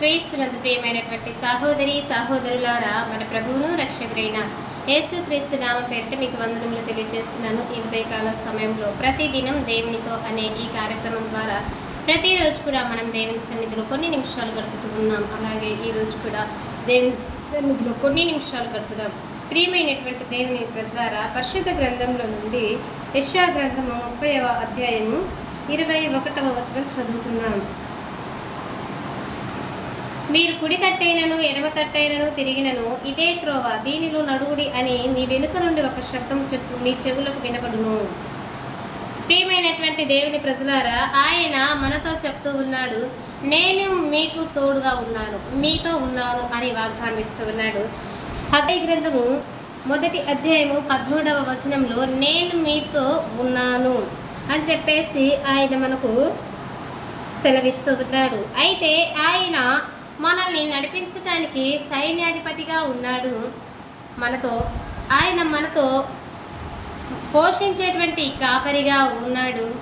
క్రీస్తునందు ప్రియమైనటువంటి సహోదరి సహోదరులారా మన ప్రభువును రక్షకుడైన యేసు క్రీస్తు నామ పేరిట మీకు వందనములు తెలియజేస్తున్నాను. ఈ ఉదయకాల సమయంలో ప్రతిదినం దేవునితో అనే ఈ కార్యక్రమం ద్వారా ప్రతిరోజు కూడా మనం దేవుని సన్నిధిలో కొన్ని నిమిషాలు గడుపుతూ ఉన్నాం. అలాగే ఈ రోజు కూడా దేవుని సన్నిధిలో కొన్ని నిమిషాలు గడుపుదాం. ప్రియమైనటువంటి దేవుని ప్రజలారా పరిశుద్ధ గ్రంథంలో నుండి యశా గ్రంథము ముప్పైవ అధ్యాయము ఇరవై ఒకటవ వచనం చదువుకుందాం. మీరు కుడి తట్టైనను ఎడమ తట్టైనను తిరిగినను ఇదే త్రోవ దీనిలో నడువుడి అని నీ వెనుక నుండి ఒక శబ్దం చెప్పు మీ చెవులకు వినపడును ప్రియమైనటువంటి దేవుని ప్రజలారా ఆయన మనతో చెప్తూ ఉన్నాడు నేను మీకు తోడుగా ఉన్నాను మీతో ఉన్నాను అని వాగ్దానం ఇస్తూ ఉన్నాడు. హగ్గై గ్రంథము మొదటి అధ్యాయము పదమూడవ వచనంలో నేను మీతో ఉన్నాను అని చెప్పేసి ఆయన మనకు సెలవిస్తూ ఉన్నాడు. అయితే ఆయన మనల్ని నడిపించటానికి సైన్యాధిపతిగా ఉన్నాడు మనతో. ఆయన మనతో పోషించేటువంటి కాపరిగా ఉన్నాడు.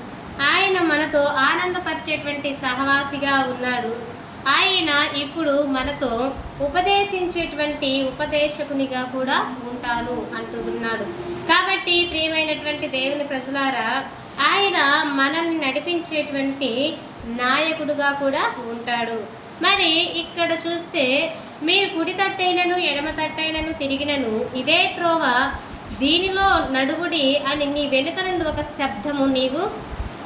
ఆయన మనతో ఆనందపరిచేటువంటి సహవాసిగా ఉన్నాడు. ఆయన ఇప్పుడు మనతో ఉపదేశించేటువంటి ఉపదేశకునిగా కూడా ఉంటాను అంటూ ఉన్నాడు. కాబట్టి ప్రియమైనటువంటి దేవుని ప్రజలారా ఆయన మనల్ని నడిపించేటువంటి నాయకుడుగా కూడా ఉంటాడు. మరి ఇక్కడ చూస్తే మీరు కుడి తట్టైనను ఎడమ తట్టైనను తిరిగినను ఇదే త్రోవ దీనిలో నడువుడి అని నీ వెనుక నుండి ఒక శబ్దము నీవు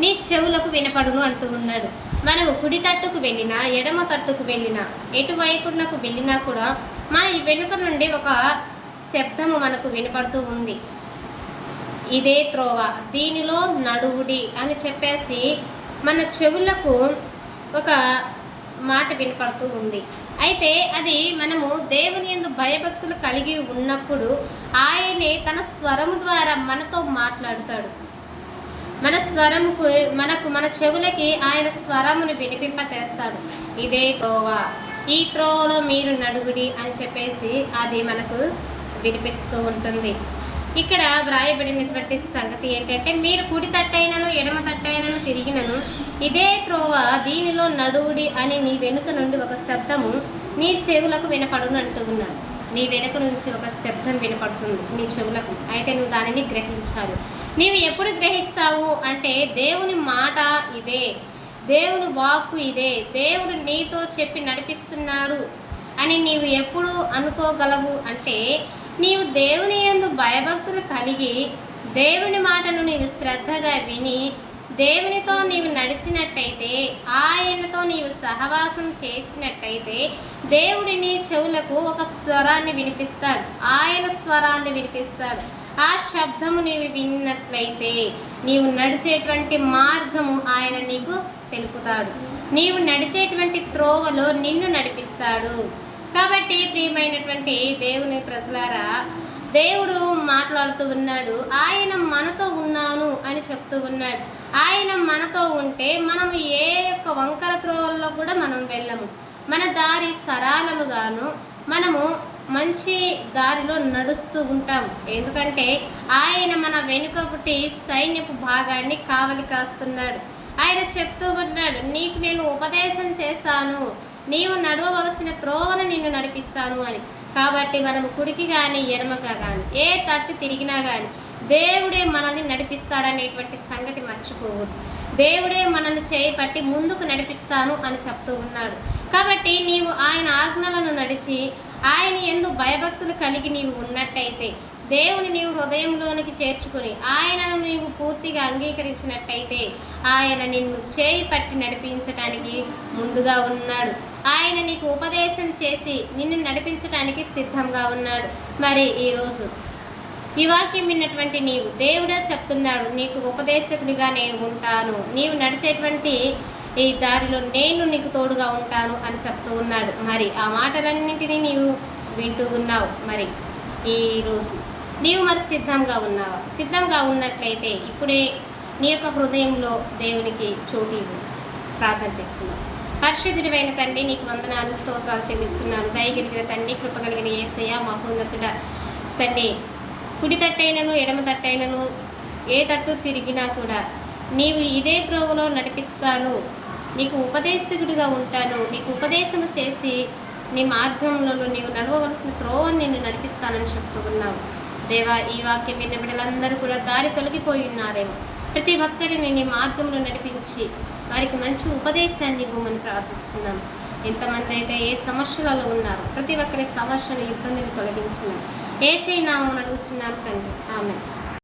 నీ చెవులకు వినపడును అంటూ ఉన్నాడు. మనము కుడి తట్టుకు వెళ్ళినా ఎడమ తట్టుకు వెళ్ళినా ఎటువైపునకు వెళ్ళినా కూడా మన ఈ వెనుక నుండి ఒక శబ్దము మనకు వినపడుతూ ఉంది. ఇదే త్రోవ దీనిలో నడువుడి అని చెప్పేసి మన చెవులకు ఒక మాట వినపడుతూ ఉంది. అయితే అది మనము దేవుని యందు భయభక్తులు కలిగి ఉన్నప్పుడు ఆయనే తన స్వరము ద్వారా మనతో మాట్లాడుతాడు. మన స్వరముకు మనకు మన చెవులకి ఆయన స్వరమును వినిపింప చేస్తాడు ఇదే త్రోవా. ఈ త్రోవలో మీరు నడుగుడి అని చెప్పేసి అది మనకు వినిపిస్తూ ఉంటుంది. ఇక్కడ వ్రాయబడినటువంటి సంగతి ఏంటంటే మీరు కుడి తట్టైనను ఎడమ తట్టైనను తిరిగినను ఇదే త్రోవ దీనిలో నడువుడి అని నీ వెనుక నుండి ఒక శబ్దము నీ చెవులకు వినపడును అంటూ ఉన్నాడు. నీ వెనుక నుంచి ఒక శబ్దం వినపడుతుంది నీ చెవులకు. అయితే నువ్వు దానిని గ్రహించాలి. నీవు ఎప్పుడు గ్రహిస్తావు అంటే దేవుని మాట ఇదే. దేవుని వాక్కు ఇదే. దేవుడు నీతో చెప్పి నడిపిస్తున్నాడు అని నీవు ఎప్పుడు అనుకోగలవు అంటే నీవు దేవుని యందు భయభక్తులు కలిగి దేవుని మాటను నీవు శ్రద్ధగా విని దేవునితో నీవు నడిచినట్టయితే ఆయనతో నీవు సహవాసం చేసినట్టయితే దేవుడి నీ చెవులకు ఒక స్వరాన్ని వినిపిస్తాడు. ఆయన స్వరాన్ని వినిపిస్తాడు. ఆ శబ్దము నీవు విన్నట్లయితే నీవు నడిచేటువంటి మార్గము ఆయన నీకు తెలుపుతాడు. నీవు నడిచేటువంటి త్రోవలో నిన్ను నడిపిస్తాడు. కాబట్టి ప్రియమైనటువంటి దేవుని ప్రజలారా దేవుడు మాట్లాడుతూ ఉన్నాడు. ఆయన మనతో ఉన్నాను అని చెప్తూ ఉన్నాడు. ఆయన మనతో ఉంటే మనము ఏ యొక్క వంకర త్రోవల్లో కూడా మనం వెళ్ళము. మన దారి సరాలముగాను మనము మంచి దారిలో నడుస్తూ ఉంటాం. ఎందుకంటే ఆయన మన వెనుకటి సైన్యపు భాగాన్ని కావలి కాస్తున్నాడు. ఆయన చెప్తూ ఉన్నాడు నీకు నేను ఉపదేశం చేస్తాను. నీవు నడవవలసిన త్రోవను నిన్ను నడిపిస్తాను అని. కాబట్టి మనము కుడికి కానీ ఎడమగా కానీ ఏ తట్టు తిరిగినా కానీ దేవుడే మనల్ని నడిపిస్తాడనేటువంటి సంగతి మర్చిపోవద్దు. దేవుడే మనల్ని చేయి పట్టి ముందుకు నడిపిస్తాను అని చెప్తూ ఉన్నాడు. కాబట్టి నీవు ఆయన ఆజ్ఞలను నడిచి ఆయన ఎందు భయభక్తులు కలిగి నీవు ఉన్నట్టయితే దేవుని నీవు హృదయంలోనికి చేర్చుకుని ఆయనను నీవు పూర్తిగా అంగీకరించినట్టయితే ఆయన నిన్ను చేయి పట్టి నడిపించటానికి ముందుగా ఉన్నాడు. ఆయన నీకు ఉపదేశం చేసి నిన్ను నడిపించడానికి సిద్ధంగా ఉన్నాడు. మరి ఈరోజు ఈ వాక్యం విన్నటువంటి నీవు దేవుడే చెప్తున్నాడు నీకు ఉపదేశకుడిగా నేను ఉంటాను. నీవు నడిచేటువంటి ఈ దారిలో నేను నీకు తోడుగా ఉంటాను అని చెప్తూ ఉన్నాడు. మరి ఆ మాటలన్నింటినీ నీవు వింటూ ఉన్నావు. మరి ఈరోజు నీవు మరి సిద్ధంగా ఉన్నావా? సిద్ధంగా ఉన్నట్లయితే ఇప్పుడే నీ యొక్క హృదయంలో దేవునికి చోటు ఇవ్వు. ప్రార్థన చేసుకున్నావు పరిశుద్ధుడివైన తండ్రి నీకు వందనాలు స్తోత్రాలు చెల్లిస్తున్నాను. దయగలిగిన తండ్రి కృపగలిగిన ఏసయ్య మహోన్నతుడ తండ్రి. కుడి తట్టైనను ఎడమ తట్టైనను ఏ తట్టు తిరిగినా కూడా నీవు ఇదే ప్రోగులో నడిపిస్తాను. నీకు ఉపదేశకుడిగా ఉంటాను. నీకు ఉపదేశము చేసి నీ మార్గంలో నీవు నడవవలసిన త్రోవని నేను నడిపిస్తానని చెప్తూ ఉన్నావు. దేవా ఈ వాక్యం విన్న బిడ్డలందరూ కూడా దారి తొలగిపోయి ఉన్నారేమో. ప్రతి ఒక్కరిని నీ మార్గంలో నడిపించి వారికి మంచి ఉపదేశాన్ని ఇవ్వమని ప్రార్థిస్తున్నాం. ఎంతమంది అయితే ఏ సమస్యలలో ఉన్నారో ప్రతి ఒక్కరి సమస్యలు ఇబ్బందిని తొలగించున్నాం ఏసీ నామం అడుగుతున్నారు తండ్రి. ఆమె